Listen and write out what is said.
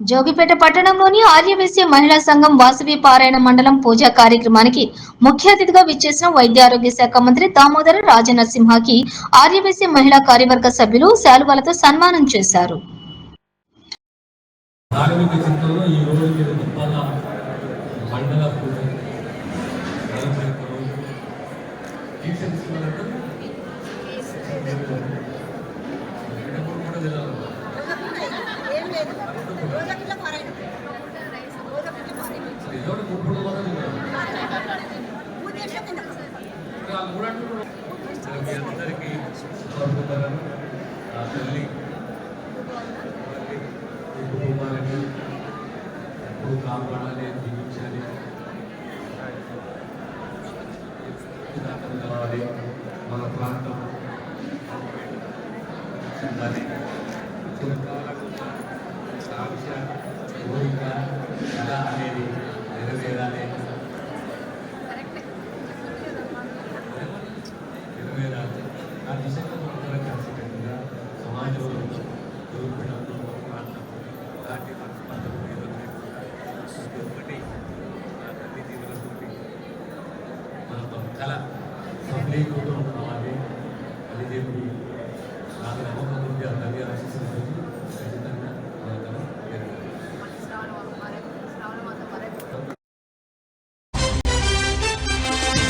జోగిపేట పట్టణంలోని ఆర్యవేశ్య మహిళా సంఘం వాసవి పారాయణ మండలం పూజా కార్యక్రమానికి ముఖ్య అతిథిగా విచ్చేసిన వైద్య ఆరోగ్య శాఖ మంత్రి దామోదర రాజనరసింహకి ఆర్యవేశ్య మహిళా కార్యవర్గ సభ్యులు శాలువాలతో సన్మానం చేశారు. మండల మీ అందరికీ స్వర్గపరం ఆ తల్లి తల్లి ఈ కుటుంబానికి ఎప్పుడు కాపాడాలి జీవించాలి కావాలి మన ప్రాంతం ఉండాలి చిరకాలకు సాక్ష్య కోరిక కళ అనేది నెరవేరాలి నెరవేరాలి ఆ దిశగా మనం కలిసికట్టుగా సమాజంలో దూరపడంలో ప్రాంతం అలాంటి పద్ధతులు ప్రతి ఒక్కటి నా తల్లి కళ సఫలీకృతం